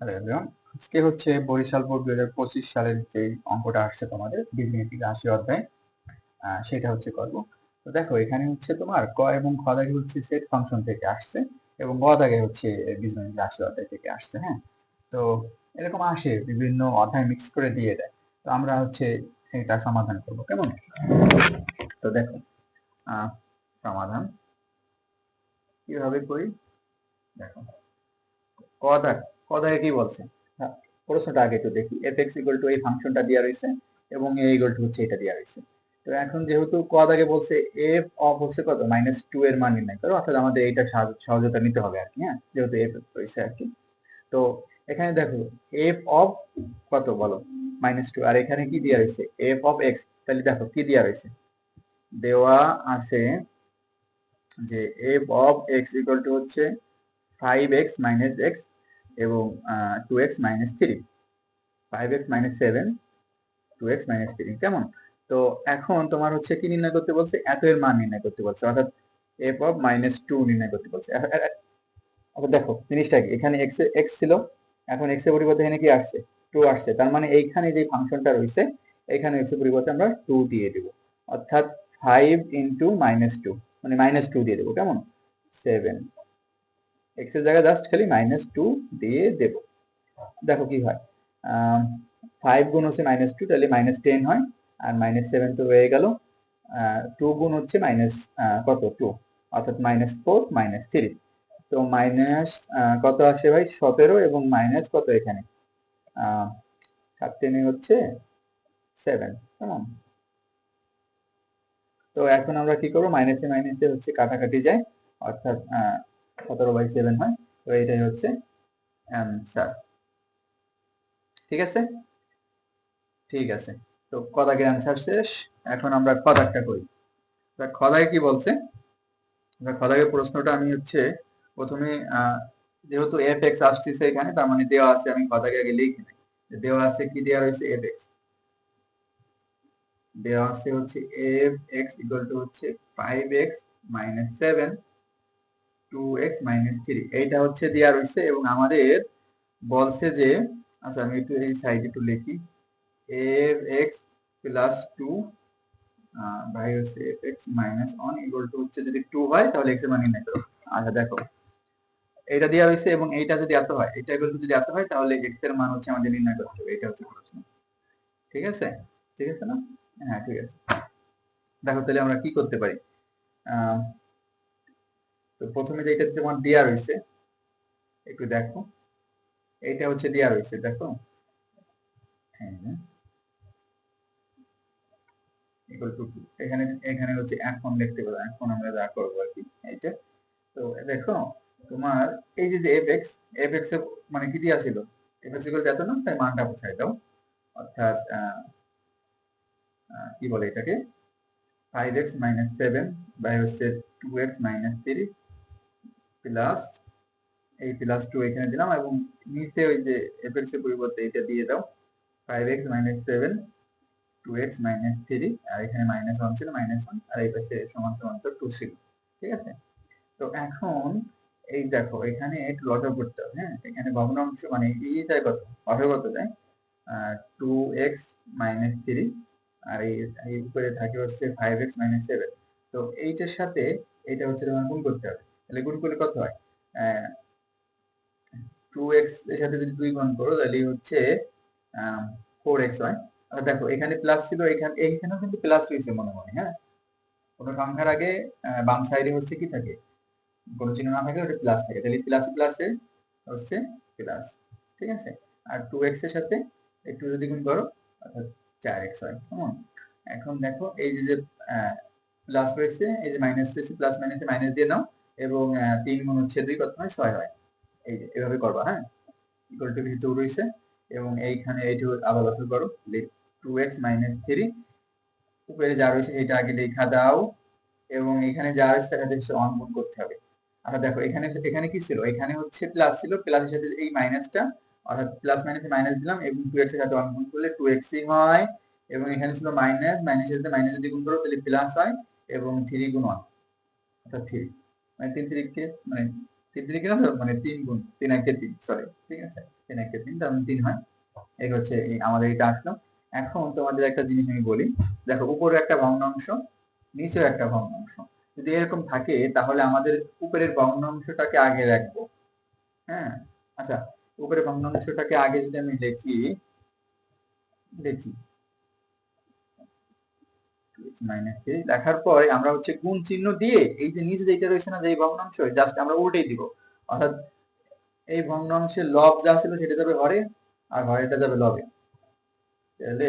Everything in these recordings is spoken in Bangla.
হ্যালো এভরিওয়ান আজকে হচ্ছে বরিশাল বোর্ড দুই হাজার পঁচিশ সালের যে অঙ্কটা আসছে তোমাদের বিজ্ঞানী থেকে আশি অধ্যায় সেটা হচ্ছে করব। তো দেখো, এখানে হচ্ছে তোমার ক এবং খ দাগে হচ্ছে সেট ফাংশন থেকে আসছে এবং গ দাগে হচ্ছে বীজগণিত আশি অধ্যায় থেকে আসছে হ্যাঁ? তো এরকম আসে, বিভিন্ন অধ্যায় মিক্স করে দিয়ে দেয়। তো আমরা হচ্ছে এটা সমাধান করব, কেমন? তো দেখো সমাধান কীভাবে করি? দেখো, ক দাগ ক দাগে কি বলছে? প্রশ্নটা আগে একটু দেখি। এফ এক্স ইকুয়াল টু এই ফাংশনটা দেওয়া রয়েছে এবং এ ইকুয়াল টু হচ্ছে এটা দেওয়া রয়েছে। তো এখন যেহেতু ক দাগে বলছে এফ অফ হচ্ছে কত? মাইনাস টু এর মান নির্ণয় করো, অর্থাৎ আমাদের এইটা সহজতা নিতে হবে আর কি হ্যাঁ? যেহেতু এফ রয়েছে আর কি। তো এখানে দেখো এফ অফ কত বলো? মাইনাস টু আর এখানে কি দেওয়া রয়েছে? এফ অফ এক্স তাহলে দেখো, কি দেওয়া রয়েছে? দেওয়া আছে যে F of X equal to হচ্ছে ফাইভ এক্স মাইনাস এক্স এবং two X minus three five X minus seven two X minus three কেমন? তো এখন তোমার হচ্ছে কি নির্ণয় করতে বলছে? এত এর মান নির্ণয় করতে বলছে, অর্থাৎ এফ অফ মাইনাস টু নির্ণয় করতে বলছে। অর্থাৎ দেখো, জিনিসটা কি? এখানে এক্স এক্স ছিল, এখন এক্সের পরিবর্তে এখানে কি আসছে? টু আসছে, তার মানে এইখানে যে ফাংশনটা রয়েছে, এখানে এক্সের পরিবর্তে আমরা টু দিয়ে দিব। অর্থাৎ ফাইভ ইন্টু মাইনাস টু মানে মাইনাস টু দিয়ে দেবো, কেমন? সেভেন এক্সের জায়গায় জাস্ট খালি মাইনাস টু দিয়ে দেব। দেখো কি হয় ফাইভ গুণ হচ্ছে মাইনাস টু তাহলে মাইনাস টেন হয়, আর মাইনাস সেভেন তো রয়ে গেল টু গুণ হচ্ছে মাইনাস কত? টু অর্থাৎ মাইনাস ফোর মাইনাস থ্রি তো মাইনাস কত আসে ভাই? সতেরো এবং মাইনাস কত এখানে? সাত টেনে হচ্ছে সেভেন কেমন? তো এখন আমরা কি করব? মাইনাসে মাইনাসে হচ্ছে কাটাকাটি যায়, অর্থাৎ সতেরো বাই সেভেন হয়? তো এটাই হচ্ছে অ্যান্সার ঠিক আছে? ঠিক আছে। তো কদাকের অ্যান্সার শেষ? এখন আমরা কদাকটা করি। খদাকে কি বলছে? খদাকের প্রশ্নটা আমি হচ্ছে প্রথমে যেহেতু এফ এক্স আসতেছে এখানে, তার মানে দেওয়া আছে, আমি খদাকে আগে লিখি দেওয়া আছে কি দেওয়া রয়েছে? এফ এক্স দেওয়া আছে হচ্ছে এফ এক্স ইকুয়াল টু হচ্ছে five X minus seven two X minus three এইটা হচ্ছে দেওয়া রয়েছে এবং আমাদের বলছে যে আচ্ছা আমি একটু এই সাইডে একটু লিখি F X plus two by হচ্ছে F X minus one equal to হচ্ছে যদি টু হয়, তাহলে এক্সের মান নির্ণয় করো। আচ্ছা দেখো, এইটা দেওয়া রয়েছে এবং এইটা যদি এত হয় এটা ইকুয়াল টু যদি এত হয়, তাহলে এক্সের মান হচ্ছে আমাদের নির্ণয় করতে হবে এটা হচ্ছে প্রশ্ন। ঠিক আছে? ঠিক আছে না? হ্যাঁ ঠিক আছে। দেখো, তাহলে আমরা কি করতে পারি? তো প্রথমে যেটা তোমার দেওয়া রয়েছে একটু দেখো। এইটা হচ্ছে দেওয়া রয়েছে দেখো। হ্যাঁ two। এখানে এখানে হচ্ছে এখন লিখতে পারো, এখন আমরা যা করব আর কি, এইটা। তো দেখো, তোমার এই যে যে এফ এক্স এফ এক্সের মানে কি দেওয়া ছিল? এফ এক্স ইকুয়াল এত না? তাই মানটা বসাই দাও। অর্থাৎ কি বলে এটাকে? Five X minus seven by হচ্ছে two X minus three plus এই প্লাস টু এখানে দিলাম এবং নিচে ওই যে এফ এক্সের পরিবর্তে এটা দিয়ে দাও five X minus seven two X minus three আর এখানে মাইনাস ওয়ান ছিল মাইনাস ওয়ান আর এই পাশে সমান সমান টু ছিল, ঠিক আছে? তো এখন এই দেখো, এখানে একটু লটাও করতে হবে হ্যাঁ? এখানে ভগ্নাংশ মানে এই যায় কত? লটাও কত যায়? টু এক্স মাইনাস থ্রি আর এই এই উপরে থাকে হচ্ছে ফাইভ এক্স মাইনাস সেভেন তো এইটার সাথে এটা হচ্ছে তোমার গুণ করতে হবে। তাহলে গুণ করলে কত হয়? টু এক্সের সাথে যদি দুই গুণ করো, তাহলে হচ্ছে ফোর এক্স হয়। দেখো, এখানে প্লাস ছিল, এখানে, এইখানেও কিন্তু প্লাস রয়েছে মনে মনে হ্যাঁ? কোনো সংখ্যার আগে বাম সাইডে হচ্ছে কি থাকে? কোনো চিহ্ন না থাকে ওটা প্লাস থাকে। তাহলে প্লাস প্লাসে হচ্ছে প্লাস ঠিক আছে? আর টু এক্সের সাথে একটু যদি গুণ করো, অর্থাৎ চার এক্স হয়, কেমন? এখন দেখো, এই যে প্লাস রয়েছে, এই যে মাইনাস রয়েছে প্লাস মাইনাসে মাইনাস দিয়ে নাও। এবং তিন গুণ হচ্ছে দুই কত হয় ছয় হয়। এই এভাবে করবা হ্যাঁ? ইকুয়াল টু ভিতর রয়েছে। এবং এইখানে এইটু আবার বসল করো টু এক্স মাইনাস থ্রি উপরে যা রয়েছে এটা আগে লেখা দাও। এবং এখানে যা রয়েছে তার সাথে অন গুণ করতে হবে। আচ্ছা দেখো, এখানে এখানে কি ছিল? এখানে হচ্ছে প্লাস ছিল প্লাসের সাথে এই মাইনাসটা অর্থাৎ প্লাস মাইনাসে মাইনাস দিলাম এবং টু এক্সের সাথে অন গুণ করলে টু এক্সই হয়। এবং এখানে ছিল মাইনাস মাইনাসের সাথে মাইনাস যদি গুণ করো, তাহলে প্লাস হয় এবং থ্রি গুণ ওয়ান অর্থাৎ থ্রি মানে তিন তিরিকে মানে তিন তিরিকে না মানে তিন গুণ, তিন একে তিন সরি ঠিক আছে? তিন একটা তিন, তার মানে তিন হয়। এই হচ্ছে আমাদের এটা আসলো। এখন তোমাদের একটা জিনিস আমি বলি। দেখো উপরে একটা ভগ্নাংশ নিচেও একটা ভগ্নাংশ। যদি এরকম থাকে, তাহলে আমাদের উপরের ভগ্নাংশটাকে আগে রাখব। হ্যাঁ? আচ্ছা উপরের ভগ্নাংশটাকে আগে যদি আমি লিখি লিখি। লেখার পরে আমরা হচ্ছে গুণ চিহ্ন দিয়ে এই যে নিচে যেটা রয়েছে না, যে ভগ্নাংশ জাস্ট আমরা উল্টেই দিব। অর্থাৎ এই ভগ্নাংশের লব যা ছিল সেটা যাবে হরে, আর হরেটা যাবে লবে তাহলে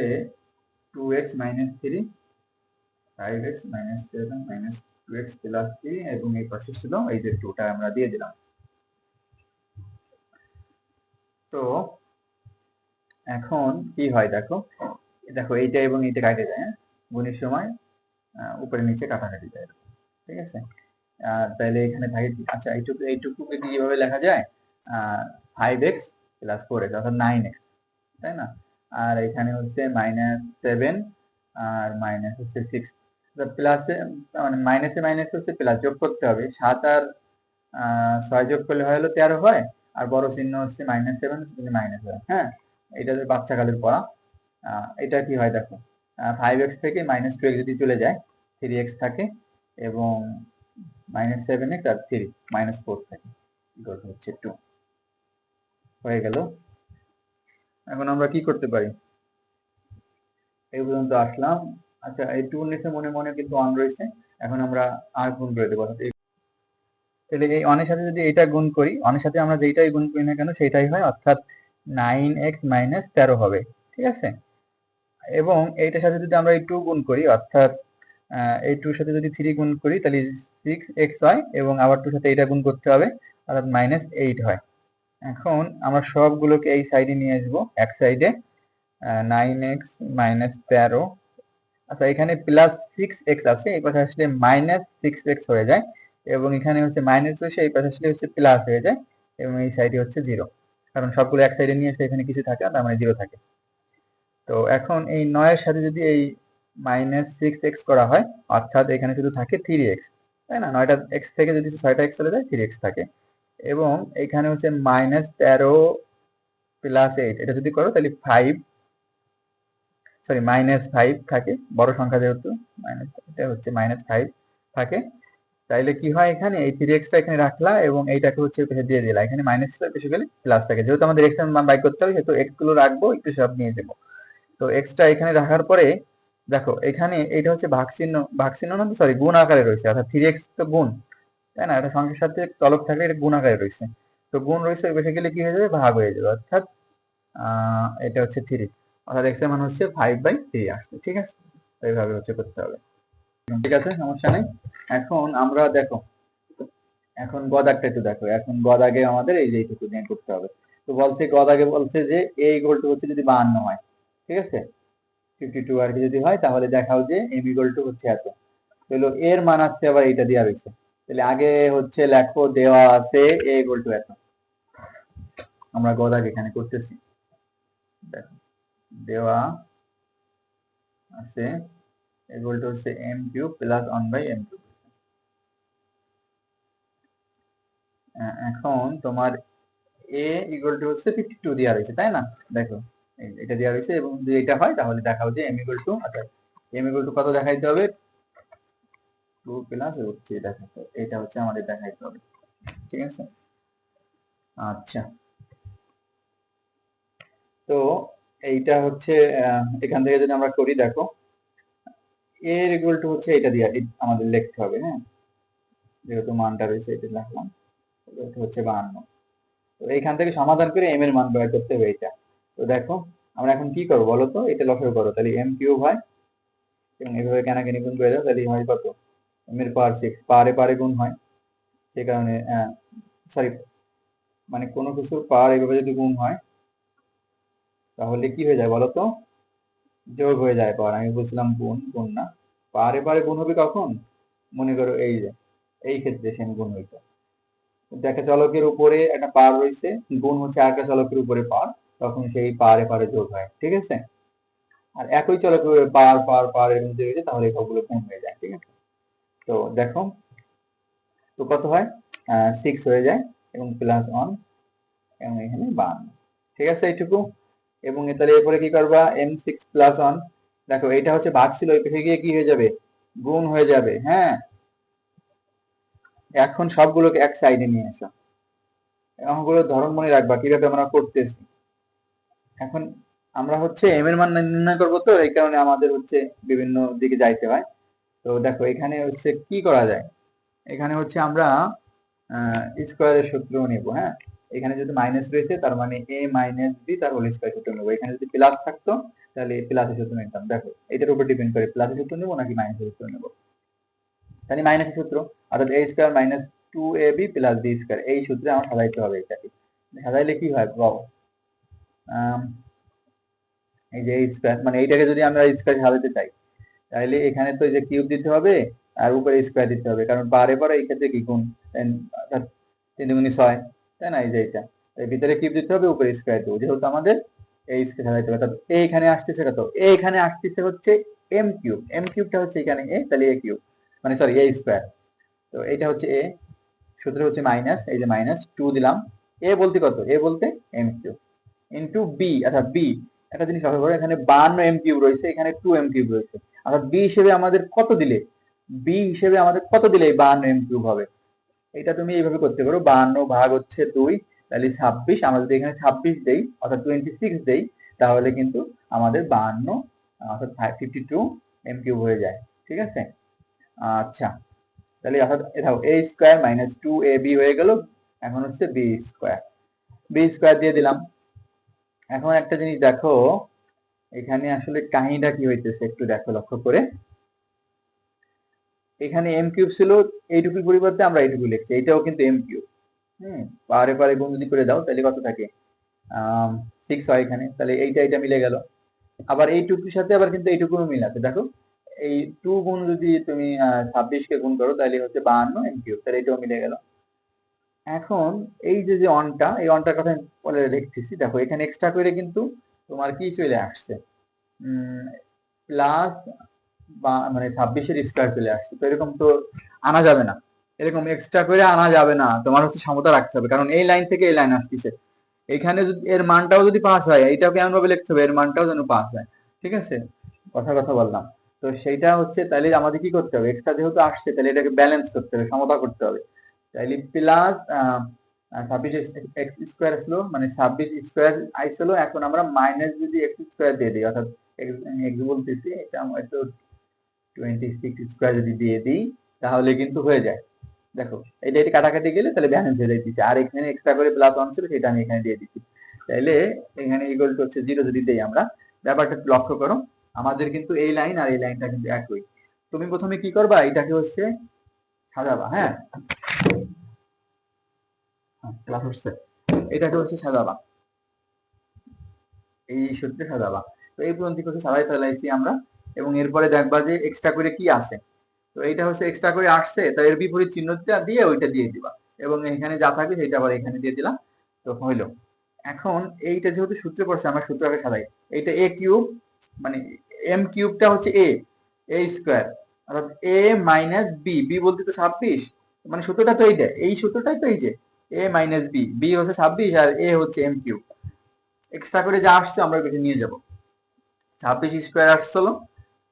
two X minus three five X minus seven minus two X plus three এবং এই পাশে ছিল এই যে টুটা আমরা দিয়ে দিলাম। তো এখন কি হয় দেখো? দেখো এইটা এবং এইটা কাটে যায় হ্যাঁ? গুণের সময় উপরে নিচে কাটাকাটি যায় ঠিক আছে? আর তাহলে এখানে থাকে আচ্ছা এইটুকু, এইটুকুকে কীভাবে লেখা যায়? Five X plus four X অর্থাৎ নাইন এক্স তাই না? আর এখানে হচ্ছে মাইনাস সেভেন আর মাইনাস হচ্ছে সিক্স প্লাসে মানে মাইনাসে মাইনাস হচ্ছে প্লাস যোগ করতে হবে, সাত আর ছয় যোগ করলে হয় হলো তেরো হয়, আর বড় চিহ্ন হচ্ছে মাইনাস সেভেন মাইনাস হয় হ্যাঁ? এটা হচ্ছে বাচ্চা কালের পড়া এটা কি হয় দেখো? ফাইভ এক্স থেকে মাইনাস টু এক্স যদি চলে যায় থ্রি এক্স থাকে এবং মাইনাস সেভেন এক্স আর থ্রি মাইনাস ফোর থাকে। হচ্ছে টু হয়ে গেল। এখন আমরা কি করতে পারি? এই পর্যন্ত আসলাম। আচ্ছা এই টু নিচে মনে মনে কিন্তু অন রয়েছে। এখন আমরা আর গুণ করে দেবো। তাহলে এই অনের সাথে যদি এটা গুণ করি অনের সাথে আমরা যেটাই গুণ করি না কেন সেটাই হয়, অর্থাৎ নাইন এক্স মাইনাস তেরো হবে। ঠিক আছে? এবং এইটার সাথে যদি আমরা এই টু গুণ করি, অর্থাৎ এই টুর সাথে যদি থ্রি গুণ করি, তাহলে সিক্স এক্স হয় এবং আবার টুর সাথে এটা গুণ করতে হবে, অর্থাৎ মাইনাস এইট হয়। এখন আমরা সবগুলোকে এই সাইডে নিয়ে আসব। এক সাইডে নাইন এক্স মাইনাস তেরো। আচ্ছা এখানে প্লাস সিক্স এক্স আছে, এই পাশে আসলে মাইনাস সিক্স এক্স হয়ে যায় এবং এখানে হচ্ছে মাইনাস রয়েছে এই পাশে আসলে হচ্ছে প্লাস হয়ে যায় এবং এই সাইডে হচ্ছে জিরো কারণ সবগুলো এক সাইডে নিয়ে এসে এখানে কিছু থাকে তার মানে জিরো থাকে। তো এখন এই নয়ের সাথে যদি এই মাইনাস সিক্স এক্স করা হয়, অর্থাৎ এখানে শুধু থাকে থ্রি এক্স তাই না? নয়টা এক্স থেকে যদি ছয়টা এক্স চলে যায় থ্রি এক্স থাকে। এবং এখানে হচ্ছে মাইনাস তেরো প্লাস এইট এটা যদি করো তাহলে ফাইভ সরি মাইনাস ফাইভ থাকে, বড় সংখ্যা যেহেতু মাইনাস এটা হচ্ছে মাইনাস ফাইভ থাকে। তাইলে কি হয় এখানে? এই থ্রি এক্সটা এখানে রাখলা এবং এইটাকে হচ্ছে পেছনে দিয়ে দিলা। এখানে মাইনাস বেশি গেলে প্লাস থাকে। যেহেতু আমাদের এক্স মান বাই করতে হবে, সেহেতু এক্সগুলো রাখব, একটু সব নিয়ে যাব। তো এক্সটা এখানে রাখার পরে, দেখো, এখানে এটা হচ্ছে ভাগচিহ্ন ভাগচিহ্ন না সরি গুণ আকারে রয়েছে, অর্থাৎ থ্রি এক্স তো গুণ, তাই না? এটা সংখ্যার সাথে তলব থাকলে এটা গুণ আকারে রয়েছে। তো গুণ রয়েছে বেশি গেলে কি হয়ে যাবে? ভাগ হয়ে যাবে, অর্থাৎ এটা হচ্ছে থ্রি অর্থাৎ এক্সের মান হচ্ছে ফাইভ বাই থ্রি আসছে ঠিক আছে? এইভাবে হচ্ছে করতে হবে। ঠিক আছে, সমস্যা নেই। এখন আমরা দেখো, এখন গদাকটা একটু দেখো, এখন গদাগে আমাদের এই যে এইটুকু নিয়ে করতে হবে। তো বলছে গদাগে বলছে যে এই গোলটা হচ্ছে যদি বাহান্ন হয় ঠিক আছে? ফিফটি টু আর যদি হয়, তাহলে দেখাও যে এম ইকুয়াল টু হচ্ছে এত। তাহলে এর মান আছে আবার এইটা দেওয়া রয়েছে তাহলে আগে হচ্ছে লেখো, দেওয়া আছে এ ইকুয়াল টু এত। আমরা গদাগ এখানে করতেছি দেওয়া আছে ইকুয়াল টু হচ্ছে M cube plus one by M cube এখন তোমার এ ইকুয়াল টু হচ্ছে ফিফটি টু দেওয়া রয়েছে তাই না? দেখো। এটা দেওয়া রয়েছে এবং যদি এটা হয়, তাহলে দেখাও যে এম ইকুয়াল টু আচ্ছা এম ইকুয়াল টু কত দেখাইতে হবে? টু প্লাস হচ্ছে দেখাতে হবে। এটা হচ্ছে আমাদের দেখাইতে হবে। ঠিক আছে? আচ্ছা। তো এইটা হচ্ছে এখান থেকে যদি আমরা করি, দেখো এর ইকুয়াল টু হচ্ছে এটা দিয়ে আমাদের লিখতে হবে হ্যাঁ? যেহেতু মানটা রয়েছে, এটা লিখলাম। হচ্ছে বাহান্ন। তো এইখান থেকে সমাধান করে এম এর মান বের করতে হবে এটা তো দেখো, আমরা এখন কি করব বলো তো? এটা লক্ষ্য করো তাহলে এম কিউব হয়, এবং এভাবে কেনাকানি গুণ করে দাও, তাহলে হয় কত? এম এর পাওয়ার সিক্স পারে পারে গুণ হয়। সে কারণে সরি মানে কোনো কিছু পাওয়ার এভাবে যদি গুণ হয়, তাহলে কি হয়ে যায় বলো তো? যোগ হয়ে যায় পাওয়ার আমি বুঝলাম গুণ গুণ না। পারে পারে গুণ হবে কখন? মনে করো এই যে, এই ক্ষেত্রে সেম গুণ হইতো। একটা চলকের উপরে একটা পার রয়েছে, গুণ হচ্ছে আরেকটা চলকের উপরে পার। তখন সেই পারে পারে যোগ হয়, ঠিক আছে? আর একই উপরে পার পার পার এর মধ্যে রয়েছে তাহলে সবগুলো গুণ হয়ে যায়, ঠিক আছে? তো দেখো, তো কত হয়? সিক্স হয়ে যায় এবং প্লাস ওয়ান এবং এখানে বান্ন ঠিক আছে এইটুকু? এবং তাহলে এরপরে কি করবা? এম সিক্স প্লাস ওয়ান দেখো এটা হচ্ছে ভাগ ছিল ওই পেশে গিয়ে কি হয়ে যাবে? গুণ হয়ে যাবে হ্যাঁ? এখন সবগুলোকে এক সাইডে নিয়ে আসো অঙ্কগুলোর ধরন মনে রাখবা, কীভাবে আমরা করতেছি। এখন আমরা হচ্ছে এম এর মান নির্ণয় করব তো, এই কারণে আমাদের হচ্ছে বিভিন্ন দিকে যাইতে হয়। তো দেখো, এখানে হচ্ছে কি করা যায়? এখানে হচ্ছে আমরা স্কোয়ারের সূত্র নেব হ্যাঁ? এখানে যদি মাইনাস রয়েছে, তার মানে এ মাইনাস বি তার হোল স্কোয়ার সূত্র নেব। এখানে যদি প্লাস থাকতো, তাহলে প্লাসের সূত্র নিতাম। দেখো, এটার উপর ডিপেন্ড করে প্লাসের সূত্র নেব নাকি মাইনাসের সূত্র নেব? তাহলে মাইনাসের সূত্র, অর্থাৎ A square minus two A B plus B square এই সূত্রে আমার সাজাইতে হবে এটাকে। সাজাইলে কি হয়? এই যে স্কোয়ার মানে এইটাকে যদি আমরা স্কোয়ার সাজাতে চাই, তাহলে এখানে তো যে কিউব দিতে হবে, আর উপরে স্কোয়ার দিতে হবে। কারণ বারে বারে এই ক্ষেত্রে কি গুণ? তিন দুগুণি ছয়, তাই না? এই যে এটা ভিতরে কিউব দিতে হবে, উপরে স্কোয়ার দেবো। যেহেতু আমাদের এই স্কোয়ার সাজাইতে হবে এইখানে আসতেছে কত? এইখানে আসতেছে হচ্ছে এম কিউব এম কিউবটা হচ্ছে এখানে এ, তাহলে এ কিউব মানে সরি এ স্কোয়ার তো এটা হচ্ছে এ, সূত্র হচ্ছে মাইনাস এই যে মাইনাস টু দিলাম। এ বলতে কত? এ বলতে এম কিউব ইন্টু বি অর্থাৎ বি একটা জিনিস লক্ষ্য করো, এখানে বান্ন এম কিউব রয়েছে, এখানে টু এম কিউব রয়েছে। অর্থাৎ বি হিসেবে আমাদের কত দিলে? বি হিসেবে আমাদের কত দিলে এই বান্ন এম কিউব হবে? এটা তুমি এইভাবে করতে পারো, বান্ন ভাগ হচ্ছে দুই, তাহলে ছাব্বিশ, আমরা যদি এখানে ছাব্বিশ দেই, অর্থাৎ টোয়েন্টি সিক্স দেই, তাহলে কিন্তু আমাদের বান্ন, অর্থাৎ ফিফটি টু এম কিউব হয়ে যায়, ঠিক আছে? আচ্ছা তাহলে অর্থাৎ A square minus two A B হয়ে গেল, এখন হচ্ছে বি স্কোয়ার বি স্কোয়ার দিয়ে দিলাম। এখন একটা জিনিস দেখো, এখানে আসলে কাহিনীটা কি হইতেছে একটু দেখো, লক্ষ্য করে। এখানে এম কিউব ছিল, এইটুকুর পরিবর্তে আমরা এইটুকু লিখছি এইটাও কিন্তু এম কিউব হম পারে পারে গুণ যদি করে দাও, তাহলে কত থাকে? সিক্স হয় এখানে, তাহলে এইটা এইটা মিলে গেল। আবার এইটুকুর সাথে আবার কিন্তু এইটুকু মিল আছে, দেখো। এই টু গুণ যদি তুমি ছাব্বিশকে গুণ করো, তাহলে হচ্ছে বাহান্ন এম কিউব তাহলে এটাও মিলে গেল। এখন এই যে যে অনটা, এই অনটার কথা বলে দেখতেছি দেখো, এখানে এক্সট্রা করে কিন্তু তোমার কি চলে আসছে? প্লাস বা মানে ছাব্বিশের স্কোয়ার চলে আসছে। তো এরকম তো আনা যাবে না। এরকম এক্সট্রা করে আনা যাবে না। তোমার হচ্ছে সমতা রাখতে হবে। কারণ এই লাইন থেকে এই লাইন আসতেছে। এখানে যদি, এর মানটাও যদি পাস হয় এইটাও কেমন ভাবে লিখতে হবে, এর মানটাও যেন পাস হয়। ঠিক আছে? কথা কথা বললাম। তো সেইটা হচ্ছে, তাহলে আমাদের কি করতে হবে? এক্সট্রা যেহেতু আসছে, তাহলে এটাকে ব্যালেন্স করতে হবে, সমতা করতে হবে। তাহলে প্লাস ছাব্বিশ এক্স স্কোয়ার আসলো মানে ছাব্বিশ স্কোয়ার আইসলো, এখন আমরা মাইনাস যদি এক্স স্কোয়ার দিয়ে দিই, অর্থাৎ এক্স বলতেছি, এটা আমরা তো টোয়েন্টি সিক্স স্কোয়ার যদি দিয়ে দিই, তাহলে কিন্তু হয়ে যায়। দেখো, এটা এটা কাটাকাটি গেলে, তাহলে ব্যালেন্স হয়ে যাইতেছে আর এখানে এক্সট্রা করে প্লাস ওয়ান ছিল, সেটা আমি এখানে দিয়ে দিচ্ছি। তাহলে এখানে ইকুয়াল টু হচ্ছে জিরো যদি দেই আমরা, ব্যাপারটা লক্ষ্য করো, আমাদের কিন্তু এই লাইন আর এই লাইনটা কিন্তু একই। তুমি প্রথমে কি করবা? এটাকে হচ্ছে সাজাবা হ্যাঁ? ক্লাস হচ্ছে। এটাকে হচ্ছে সাজাবা এই সূত্রে সাজাবা তো এই পর্যন্ত হচ্ছে সাজাই ফেলাইছি আমরা। এবং এরপরে দেখবা যে এক্সট্রা করে কি আছে। তো এইটা হচ্ছে এক্সট্রা করে আসছে, তো এর বিপরীত চিহ্নটা দিয়ে ওইটা দিয়ে দিবা। এবং এখানে যা থাকবে সেটা আবার এখানে দিয়ে দিলাম। তো হইল। এখন এইটা যেহেতু সূত্রে পড়ছে, আমরা সূত্র আগে সাজাই। এইটা এ কিউব মানে এম কিউবটা হচ্ছে এ এ স্কোয়ার অর্থাৎ এ মাইনাস বি বি বলতে তো ছাব্বিশ। মানে সূত্রটা তো এইটা এই সূত্রটাই তো এই যে এ মাইনাস বি বি হচ্ছে ছাব্বিশ আর এ হচ্ছে এম কিউ এক্সট্রা করে যা আসছে আমরা বেশি নিয়ে যাব। ছাব্বিশ স্কোয়ার আসছিল,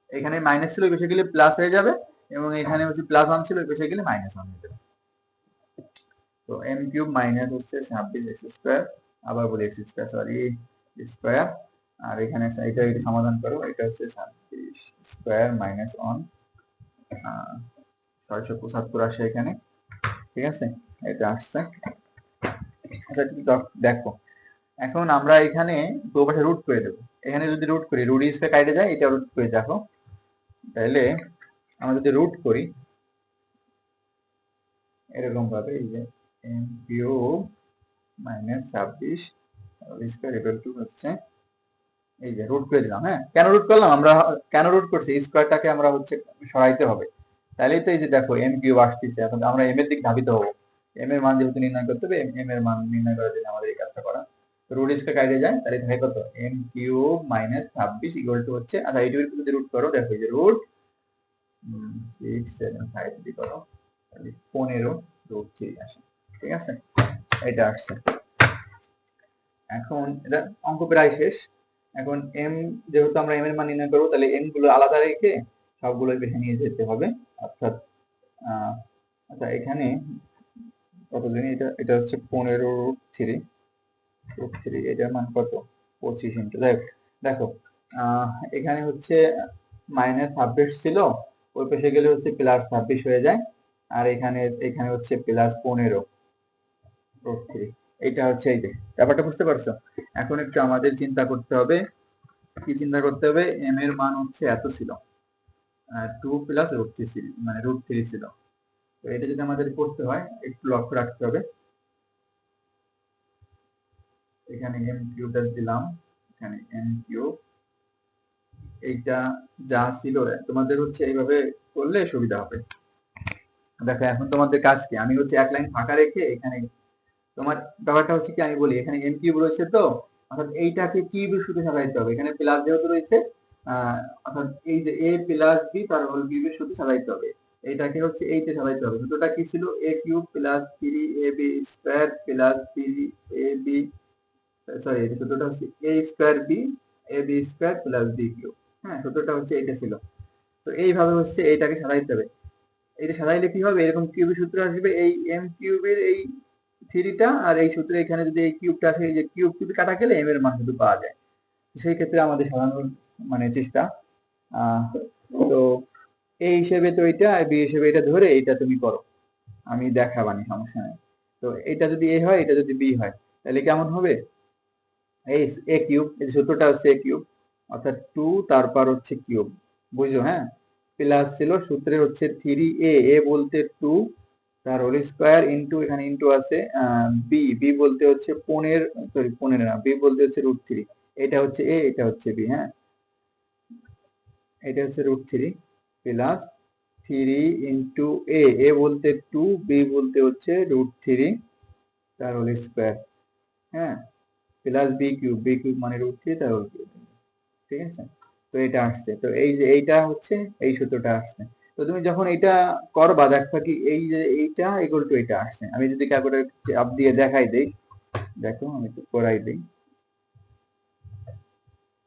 এখানে মাইনাস ছিল, বেশি গেলে প্লাস হয়ে যাবে এবং এখানে হচ্ছে প্লাস ওয়ান ছিল, বেশি গেলে মাইনাস ওয়ান হয়ে যাবে। তো এম কিউব মাইনাস হচ্ছে ছাব্বিশ এক্স স্কোয়ার আবার বলি এক্স স্কোয়ার সরি স্কোয়ার আর এখানে এটা এটা সমাধান করো, এটা হচ্ছে ছাব্বিশ স্কোয়ার মাইনাস ওয়ান ছয়শো পঁচাত্তর আসে এখানে। ঠিক আছে? এটা আসছে। আচ্ছা দেখো। এখন আমরা এখানে দু পাশে রুট করে দেবো। এখানে যদি রুট করি রুট স্কোয়ার কাটে যায়, এটা রুট করে দেখো। তাহলে আমরা যদি রুট করি, এরকম ভাবে এই যে এম কিউব মাইনাস ছাব্বিশ স্কোয়ার ইকুয়াল টু হচ্ছে, এই যে রুট করে দিলাম হ্যাঁ? কেন রুট করলাম? আমরা, কেন রুট করছি? স্কোয়ারটাকে আমরা হচ্ছে সরাইতে হবে। তাহলেই তো এই যে দেখো এম কিউব আসতেছে, এখন আমরা এম এর দিক ধাবিত হব। এম এর মান যেহেতু নির্ণয় করতে হবে এম এর মান নির্ণয় করার জন্য আমাদের এই কাজটা করা। রুট স্কোয়ার কাটে যায়, তাহলে থাকে কত? এম কিউব মাইনাস ছাব্বিশ ইকুয়াল টু হচ্ছে আচ্ছা এইটুকুর যদি রুট করো, দেখো যে রুট সিক্স সেভেন ফাইভ যদি করো, তাহলে পনেরো রুট থ্রি আসে, ঠিক আছে? এটা আসছে। এখন এটা অঙ্ক প্রায় শেষ। এখন এম যেহেতু আমরা এম এর মান নির্ণয় করব, তাহলে এমগুলো আলাদা রেখে সবগুলো বেছে নিয়ে যেতে হবে। অর্থাৎ আচ্ছা এখানে কত জানি এটা এটা হচ্ছে পনেরো থ্রি থ্রি এটার মান কত? পঁচিশ ইন্টু দেখো দেখো এখানে হচ্ছে মাইনাস ছাব্বিশ ছিল, ওই পাশে গেলে হচ্ছে প্লাস ছাব্বিশ হয়ে যায়, আর এখানে এখানে হচ্ছে প্লাস পনেরো রুট থ্রি এটা হচ্ছে এই যে, ব্যাপারটা বুঝতে পারছ? এখন একটু আমাদের চিন্তা করতে হবে, কি চিন্তা করতে হবে? এম এর মান হচ্ছে এত ছিল। টু প্লাস রুট থ্রি মানে রুট থ্রি ছিল। তো এটা যদি আমাদের করতে হয়, একটু লক্ষ্য রাখতে হবে। এখানে এম কিউবটা দিলাম, এখানে এম কিউব এইটা যা ছিল, তোমাদের হচ্ছে এইভাবে করলে সুবিধা হবে। দেখো, এখন তোমাদের কাজ কি? আমি হচ্ছে এক লাইন ফাঁকা রেখে এখানে তোমার ব্যাপারটা হচ্ছে কি? আমি বলি, এখানে এম কিউব রয়েছে তো, অর্থাৎ এইটাকে কিউবের শুধু সাজাইতে হবে। এখানে প্লাস যেহেতু রয়েছে অর্থাৎ এই যে এ প্লাস বি তার হোল কিউবের শুধু সাজাইতে হবে। এইটাকে হচ্ছে এইটা সাজাইতে হবে। দুটোটা কি ছিল? A cube plus three A B square plus three A B sorry দুটোটা হচ্ছে A square B A B square plus B cube হ্যাঁ সূত্রটা হচ্ছে এইটা ছিল। তো এইভাবে হচ্ছে এইটাকে সাজাইতে হবে। এটা সাজাইলে কি হবে? এরকম কিউবের সূত্র আসবে। এই এম কিউবের এই থ্রিটা আর এই সূত্রে এখানে যদি এই কিউবটা আসে, এই যে কিউব কিউব কাটা গেলে এম এর মান শুধু পাওয়া যায়। সেই ক্ষেত্রে আমাদের সাধারণ মানে চেষ্টা। তো এই হিসেবে তো এটা বি হিসেবে এটা ধরে এটা তুমি করো। আমি দেখাবানি সমস্যা নেই। তো এটা যদি এ হয়, এটা যদি বি হয়, তাহলে কেমন হবে? এই এ কিউব, এই সূত্রটা হচ্ছে এ কিউব, অর্থাৎ টু তারপর হচ্ছে কিউব। বুঝছ হ্যাঁ? প্লাস ছিল সূত্রের হচ্ছে থ্রি এ এ বলতে টু, তার হোল স্কোয়ার ইন্টু, এখানে ইন্টু আছে বি বি বলতে হচ্ছে পনেরো, সরি, পনেরো না, বি বলতে হচ্ছে রুট থ্রি। এটা হচ্ছে এ, এটা হচ্ছে বি হ্যাঁ? এটা হচ্ছে root three plus three into A A বলতে টু বি বলতে হচ্ছে রুট থ্রি তার হোল স্কোয়ার হ্যাঁ? Plus B cube B cube মানে রুট থ্রি তার ঠিক আছে? তো এটা আসছে। তো এই যে এইটা হচ্ছে, এই সূত্রটা আসছে। তো তুমি যখন এটা করবা, দেখবা কি এই যে এইটা ইকুয়াল টু এটা আসছে। আমি যদি ক্যালকুলেটর চাপ দিয়ে দেখাই দেই, দেখো আমি একটু করাই দেই।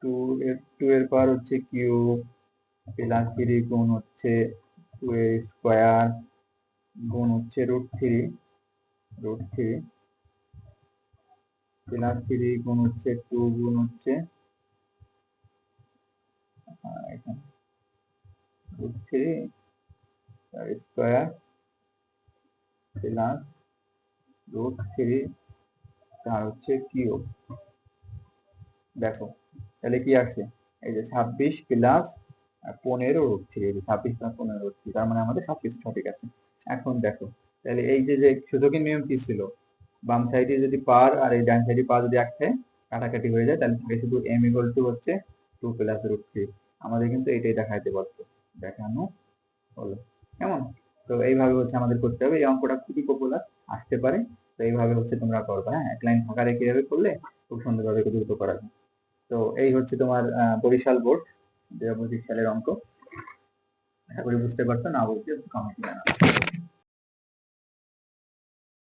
টু এর টু এর পাওয়ার হচ্ছে কিউব প্লাস থ্রি গুণ হচ্ছে টু এর স্কোয়ার গুণ হচ্ছে root three root three plus three গুণ হচ্ছে টু গুণ হচ্ছে root three square plus root three তার হচ্ছে কিউব দেখো, তাহলে কি আসছে? এই যে ছাব্বিশ প্লাস পনেরো রুট ছাব্বিশ প্লাস পনেরো রুট তার মানে আমাদের সবকিছু সঠিক আছে। এখন দেখো, তাহলে এই যে যে নিয়ম কি ছিল? বাম সাইডে যদি পার আর এই ডান সাইডে পার যদি একটাই কাটাকাটি হয়ে যায়, তাহলে শুধু এম ইকুয়াল টু হচ্ছে টু প্লাস রুট থ্রি আমাদের কিন্তু এটাই দেখাইতে পারতো। দেখানো হলো। কেমন? তো এইভাবে হচ্ছে আমাদের করতে হবে। এই অঙ্কটা খুবই পপুলার আসতে পারে। তো এইভাবে হচ্ছে তোমরা করবে হ্যাঁ? এক লাইন ফাঁকা রেখে এভাবে করলে খুব সুন্দরভাবে দ্রুত করা যায়। তো এই হচ্ছে তোমার বরিশাল বোর্ড দুই হাজার পঁচিশ সালের অঙ্ক। আশা করি বুঝতে পারছ না বুঝতে কমেন্ট জানাও।